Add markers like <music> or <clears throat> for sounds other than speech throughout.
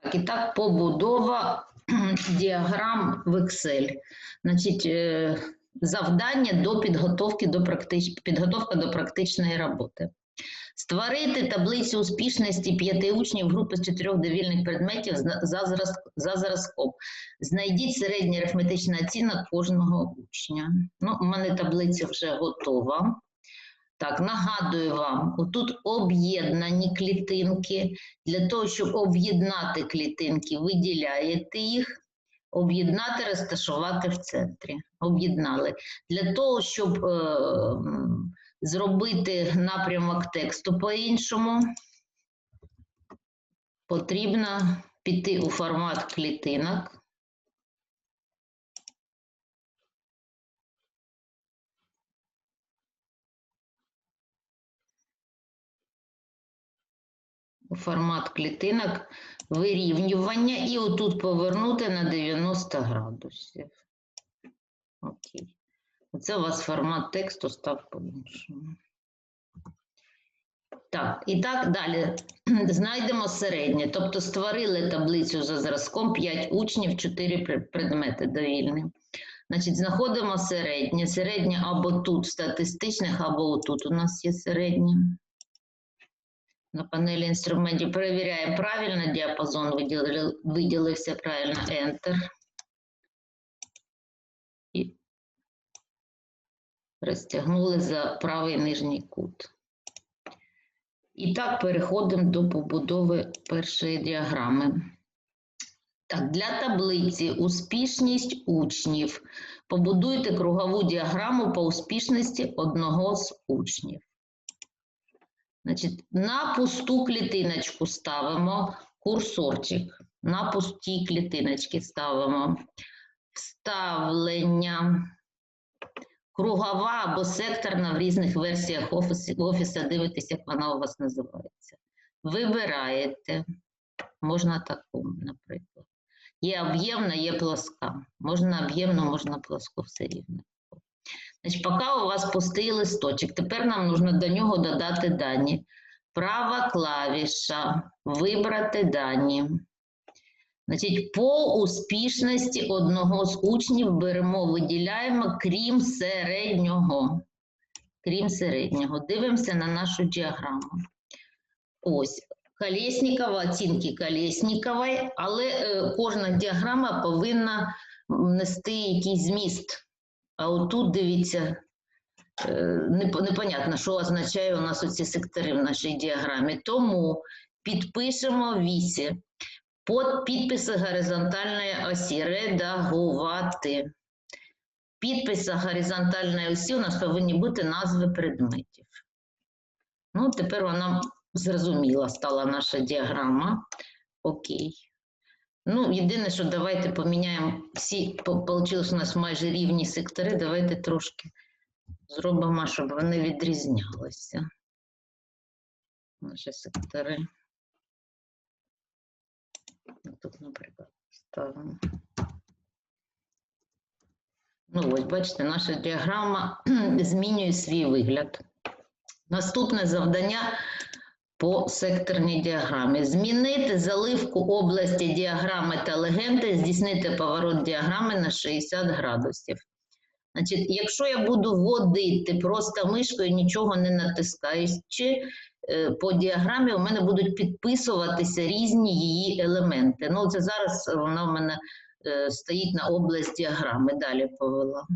Так, і так, побудова діаграм в Excel. Значить, е, завдання до підготовки до практич... підготовка до практичної роботи. Створити таблицю успішності п'яти учнів групи з чотирьох довільних предметів за, зразк... за зразком. Знайдіть середній арифметичний оцінок кожного учня. Ну, у мене таблиця вже готова. Так, нагадую вам, отут об'єднані клітинки. Для того, щоб об'єднати клітинки, виділяєте їх, об'єднати, розташувати в центрі. Об'єднали. Для того, щоб е, зробити напрямок тексту по-іншому, потрібно піти у формат клітинок. Формат клітинок вирівнювання і отут повернути на 90 градусів. Окей. Оце у вас формат тексту став по-іншому. Так, і так далі. <clears throat> Знайдемо середнє. Тобто створили таблицю за зразком 5 учнів, 4 предмети довільні. Значить, знаходимо середнє. Середнє або тут в статистичних, або тут у нас є середнє. На панелі інструментів перевіряємо правильно, діапазон виділився правильно, Enter. І розтягнули за правий нижній кут. І так переходимо до побудови першої діаграми. Так, для таблиці успішність учнів. Побудуйте кругову діаграму по успішності одного з учнів. Значить, на пусту клітиночку ставимо курсорчик. На пусті клітиночки ставимо вставлення. Кругова або секторна в різних версіях офісу, дивитесь, як вона у вас називається. Вибираєте, можна таку, наприклад. Є об'ємна, є плоска. Можна об'ємну, можна плоску, все рівно. Значить, поки у вас пустий листочок, тепер нам потрібно до нього додати дані. Права клавіша, вибрати дані. Значить, по успішності одного з учнів беремо, виділяємо, крім середнього. Крім середнього. Дивимося на нашу діаграму. Ось. Колєснікова, оцінки Колєснікової, але е, кожна діаграма повинна нести якийсь зміст. А отут, дивіться, е, непонятно, що означає у нас оці сектори в нашій діаграмі. Тому підпишемо вісі. Под підписи горизонтальної осі редагувати. Підписи горизонтальної осі у нас повинні бути назви предметів. Ну, тепер вона зрозуміла стала наша діаграма. Окей. Ну, єдине, що давайте поміняємо всі, вийшло у нас майже рівні сектори. Давайте трошки зробимо, щоб вони відрізнялися. Наші сектори. Тут, наприклад, ставимо. Ну, ось, бачите, наша діаграма <clears throat> змінює свій вигляд. Наступне завдання по секторній діаграмі. Змінити заливку області діаграми та легенди, здійснити поворот діаграми на 60 градусів. Значить, якщо я буду вводити просто мишкою, нічого не натискаючи, е, по діаграмі у мене будуть підписуватися різні її елементи. Ну, це зараз вона в мене е, стоїть на область діаграми. Далі повела.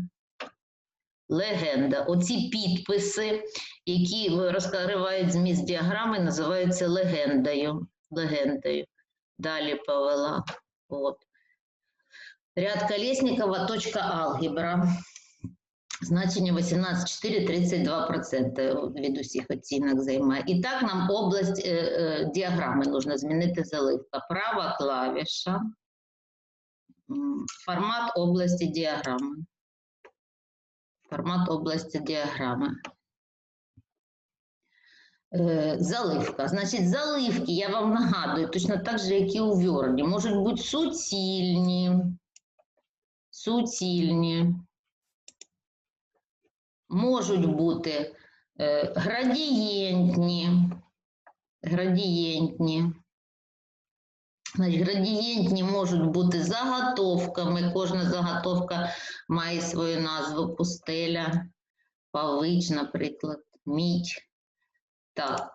Легенда. Оці підписи, які розкривають зміст діаграми, називаються легендою. легендою. Далі повела. От. Ряд Колєснікова, точка алгебра. Значення 18,4, 32% від усіх оцінок займає. І так нам область е, е, діаграми нужно змінити заливка. Права клавіша, формат області діаграми. Формат області діаграми. Е, Заливка. Значить, заливки, я вам нагадую, точно так же, як і у Word, можуть бути суцільні, суцільні, можуть бути е, градієнтні, градієнтні, градієнтні можуть бути заготовками. Кожна заготовка має свою назву пустеля, павич, наприклад, мідь. Так.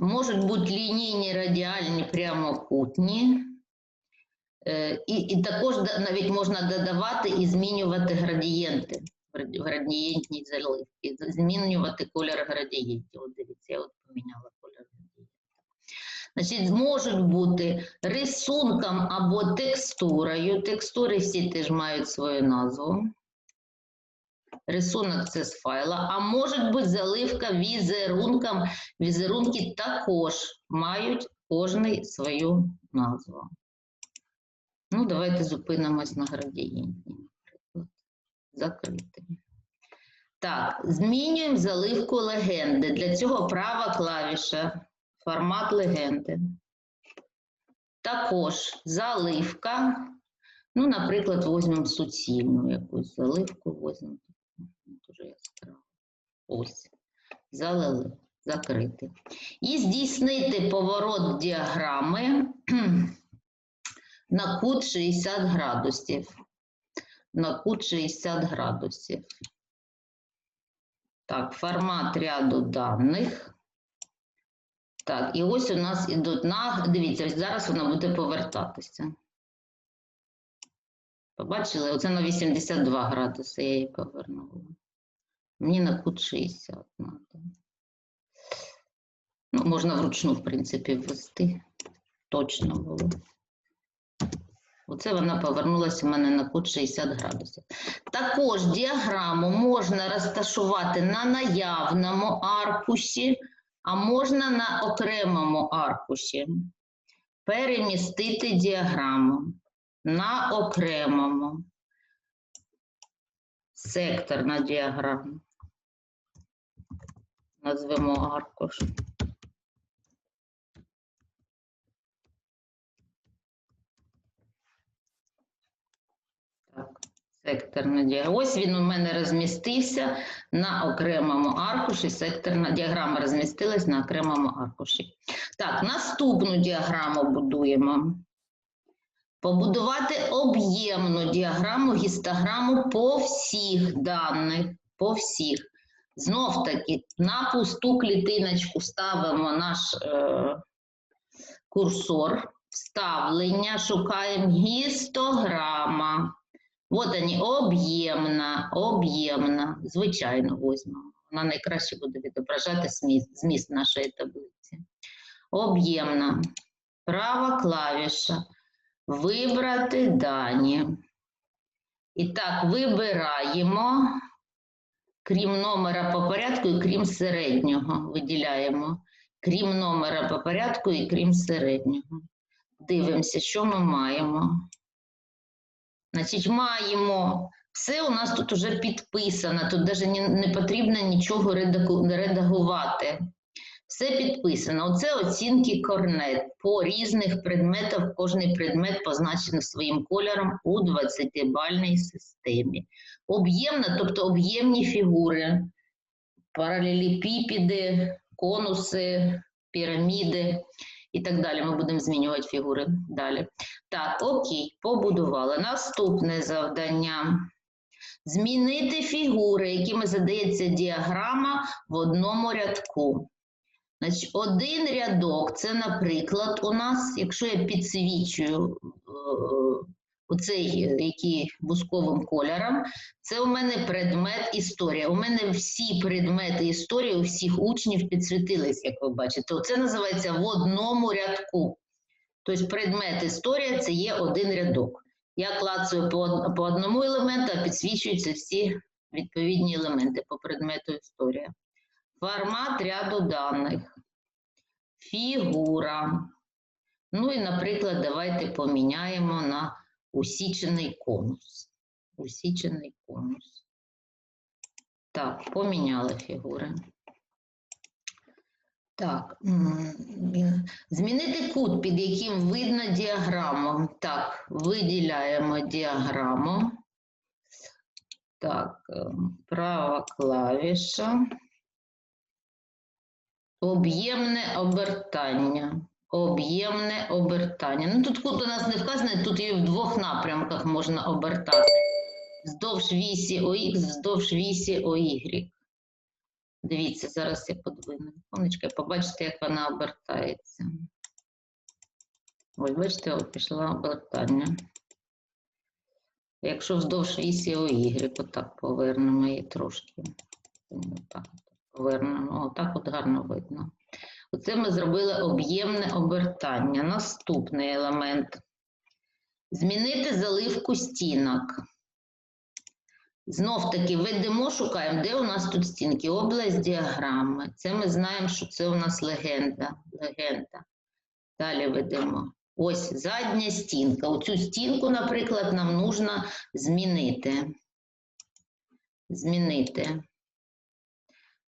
Можуть бути лінійні, радіальні, прямокутні. Е, І, і також навіть можна додавати і змінювати градієнти в граді- градієнтній заливці, змінювати колір градієнтів. От дивіться, я от поміняла колір. Значить, можуть бути рисунком або текстурою. Текстури всі теж мають свою назву. Рисунок це з файла, а може бути заливка візерунком. Візерунки також мають кожний свою назву. Ну, давайте зупинимось на наприклад. Закрити. Так, змінюємо заливку легенди. Для цього права клавіша, формат легенди. Також заливка. Ну, наприклад, візьмемо суцільну якусь заливку, візьмемо дуже яскраво. Ось. Залили, закрити. І здійснити поворот діаграми <clears throat> на кут 60 градусів. На кут 60 градусів. Так, формат ряду даних. Так, і ось у нас ідуть на. Дивіться, зараз вона буде повертатися. Побачили? Оце на 82 градуси я її повернула. Мені на кут 60 треба. Ну, можна вручну, в принципі, ввести. Точно було. Оце вона повернулася у мене на кут 60 градусів. Також діаграму можна розташувати на наявному аркуші, а можна на окремому аркуші. Перемістити діаграму на окремому. Секторна діаграма. Назвемо аркуш. Секторна діаграма. Ось він у мене розмістився на окремому аркуші. Секторна діаграма розмістилась на окремому аркуші. Так, наступну діаграму будуємо. Побудувати об'ємну діаграму, гістограму по всіх даних, по всіх. Знов таки на пусту клітиночку ставимо наш е, курсор, вставлення, шукаємо гістограма. От вони, об'ємна, об'ємна. Звичайно, візьмемо. Вона найкраще буде відображати зміст, зміст нашої таблиці. Об'ємна. Права клавіша. Вибрати дані. І так, вибираємо, крім номера по порядку і крім середнього. Виділяємо. Крім номера по порядку і крім середнього. Дивимося, що ми маємо. Значить, маємо. Все у нас тут вже підписано, тут навіть не потрібно нічого редагувати. Все підписано. Оце оцінки корнет по різних предметах. Кожний предмет позначений своїм кольором у 20-бальній системі. Об'ємна, тобто об'ємні фігури, паралелепіпіди, конуси, піраміди і так далі. Ми будемо змінювати фігури далі. Так, окей, побудували. Наступне завдання. Змінити фігури, якими задається діаграма в одному рядку. Значить, один рядок це, наприклад, у нас, якщо я підсвічую е, оцей, е, який бусковим кольором, це у мене предмет історія. У мене всі предмети історії у всіх учнів підсвітились, як ви бачите. Це називається в одному рядку. Тобто предмет історія це є один рядок. Я клацаю по, одному елементу, а підсвічуються всі відповідні елементи по предмету історія. Формат ряду даних. Фігура. Ну і, наприклад, давайте поміняємо на усічений конус. Усічений конус. Так, поміняли фігури. Так, змінити кут, під яким видно діаграму. Так, виділяємо діаграму. Так, права клавіша. Об'ємне обертання. Об'ємне обертання. Ну тут кут у нас не вказаний, тут і в двох напрямках можна обертати. Вздовж вісі ОХ, вздовж вісі ОY. Дивіться, зараз я подвину. Сонечка, побачите, як вона обертається. Ось, бачите, от пішло обертання. Якщо вздовж вісі ОY, отак повернемо її трошки. Повернемо. Отак от гарно видно. Оце ми зробили об'ємне обертання. Наступний елемент. Змінити заливку стінок. Знов таки ведемо, шукаємо, де у нас тут стінки. Область діаграми. Це ми знаємо, що це у нас легенда. легенда. Далі ведемо. Ось задня стінка. Оцю стінку, наприклад, нам нужно змінити. Змінити.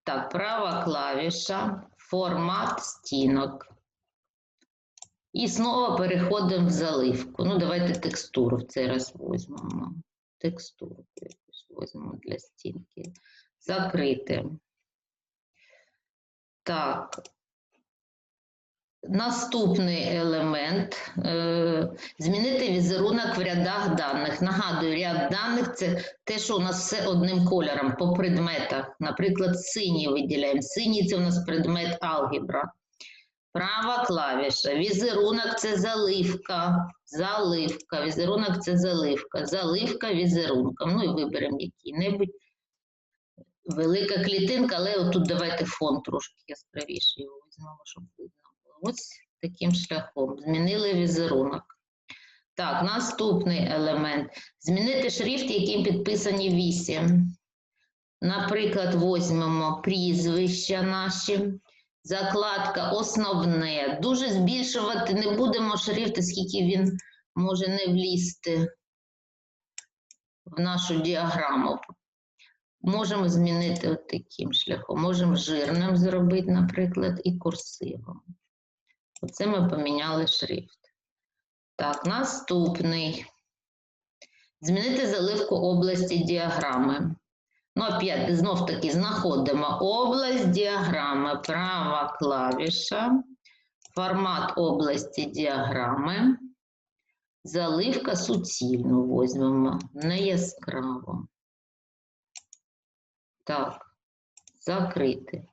Так, права клавіша, формат стінок. І знову переходимо в заливку. Ну, давайте текстуру в цей раз візьмемо. Текстуру якусь візьмемо для стінки. Закрити. Так. Наступний елемент е, змінити візерунок в рядах даних. Нагадую, ряд даних це те, що у нас все одним кольором по предметах. Наприклад, синій виділяємо. Синій це у нас предмет алгебра. Права клавіша. Візерунок це заливка. Заливка. Візерунок це заливка. Заливка візерунком. Ну і виберемо який-небудь. Велика клітинка, але отут давайте фон трошки яскравіший його візьмемо, щоб видно. Ось таким шляхом. Змінили візерунок. Так, наступний елемент. Змінити шрифт, яким підписані вісі. Наприклад, візьмемо прізвища наші. Закладка основне. Дуже збільшувати не будемо шрифт, оскільки він може не влізти в нашу діаграму. Можемо змінити от таким шляхом. Можемо жирним зробити, наприклад, і курсивом. Оце ми поміняли шрифт. Так, наступний. Змінити заливку області діаграми. Ну, опять, знов таки, знаходимо область діаграми, права клавіша, формат області діаграми, заливка суцільну візьмемо, не яскраво. Так, закрити.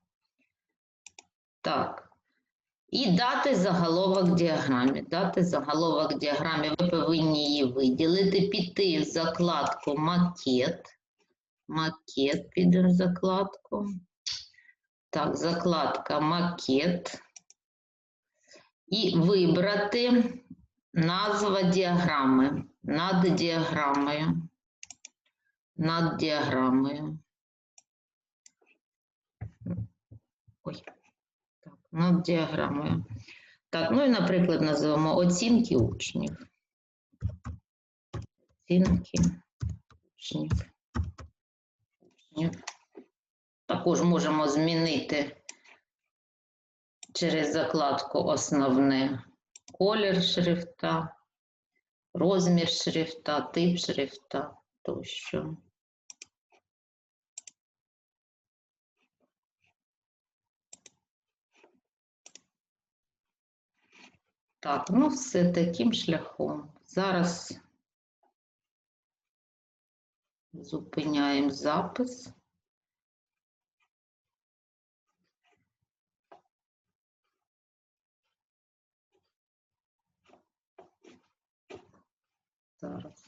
Так. І дати заголовок діаграмі. Дати заголовок діаграмі, ви повинні її виділити, піти в закладку макет. Макет підемо в закладку. Так, закладка макет. І вибрати назва діаграми. Над діаграмою. Над діаграмою. Ой, над діаграмою. Так, ну і, наприклад, називаємо оцінки учнів. Оцінки учнів. учнів. Також можемо змінити через закладку основне колір шрифта, розмір шрифта, тип шрифта тощо. Так, ну все таким шляхом. Зараз зупиняємо запис. Зараз.